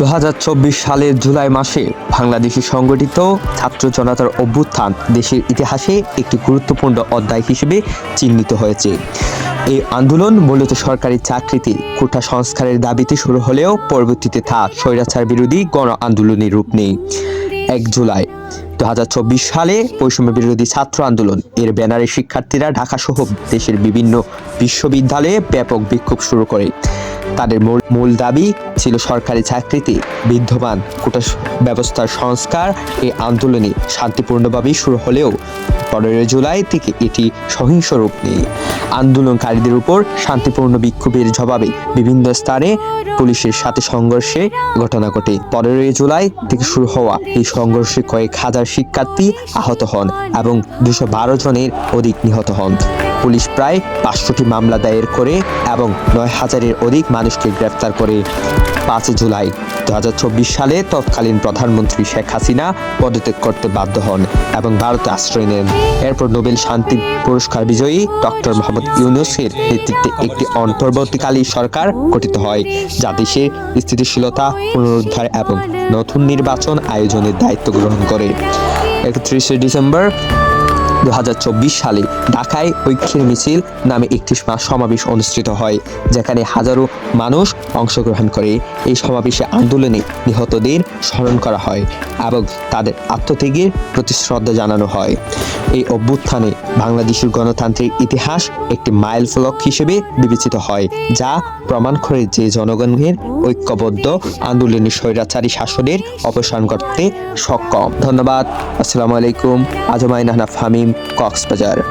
দুহাজার চব্বিশ সালের জুলাই মাসে বাংলাদেশে সংগঠিত ছাত্র জনতার অভ্যুত্থান দেশের ইতিহাসে একটি গুরুত্বপূর্ণ অধ্যায় হিসেবে চিহ্নিত হয়েছে। এই আন্দোলন মূলত সরকারি চাকরিতে কোটা সংস্কারের দাবিতে শুরু হলেও পরবর্তীতে তা স্বৈরাচার বিরোধী গণ আন্দোলনের রূপ নেই এক জুলাই দু হাজার চব্বিশ সালে বৈষম্য বিরোধী ছাত্র আন্দোলন। এর ব্যানারে শিক্ষার্থীরা ঢাকা সহ দেশের বিভিন্ন বিশ্ববিদ্যালয়ে ব্যাপক বিক্ষোভ শুরু করে। তাদের মূল দাবি ছিল সরকারি চাকরিতে বিদ্যমান কোটা ব্যবস্থার সংস্কার। এই আন্দোলনে শান্তিপূর্ণভাবেই শুরু হলেও পনেরোই জুলাই থেকে এটি সহিংস রূপ নেয়। আন্দোলনকারীদের উপর শান্তিপূর্ণ বিক্ষোভের জবাবে বিভিন্ন স্থানে পুলিশের সাথে সংঘর্ষে ঘটনা ঘটে। পনেরোই জুলাই থেকে শুরু হওয়া এই সংঘর্ষে কয়েক হাজার শিক্ষার্থী আহত হন এবং দুশো বারো জনের অধিক নিহত হন। পুলিশ প্রায় পাঁচশোটি মামলা দায়ের করে এবং নয় হাজারের অধিক মানুষকে গ্রেফতার করে পাঁচই জুলাই। দু হাজার চব্বিশ সালে তৎকালীন প্রধানমন্ত্রী শেখ হাসিনা পদত্যাগ করতে বাধ্য হন এবং ভারতে আশ্রয় নেন। এরপর নোবেল শান্তি পুরস্কার বিজয়ী ডক্টর মোহাম্মদ ইউনুসের নেতৃত্বে একটি অন্তর্বর্তীকালীন সরকার গঠিত হয়, যা দেশের স্থিতিশীলতা পুনরুদ্ধার এবং নতুন নির্বাচন আয়োজনের দায়িত্ব গ্রহণ করে। একত্রিশে ডিসেম্বর দু হাজার চব্বিশ সালে ঢাকায় ঐক্যের মিছিল নামে একটি সমাবেশ অনুষ্ঠিত হয়, যেখানে হাজারো মানুষ অংশগ্রহণ করে। এই সমাবেশে আন্দোলনে নিহতদের স্মরণ করা হয় এবং তাদের আত্মত্যাগের প্রতি শ্রদ্ধা জানানো হয়। এই অভ্যুত্থানে বাংলাদেশের গণতান্ত্রিক ইতিহাস একটি মাইল ফলক হিসেবে বিবেচিত হয়, যা প্রমাণ করে যে জনগণের ঐক্যবদ্ধ আন্দোলনের স্বৈরাচারী শাসনের অবসান করতে সক্ষম। ধন্যবাদ। আসসালামু আলাইকুম। আজমাইন হানাফ হামিম। कॉक्स बाज़ार।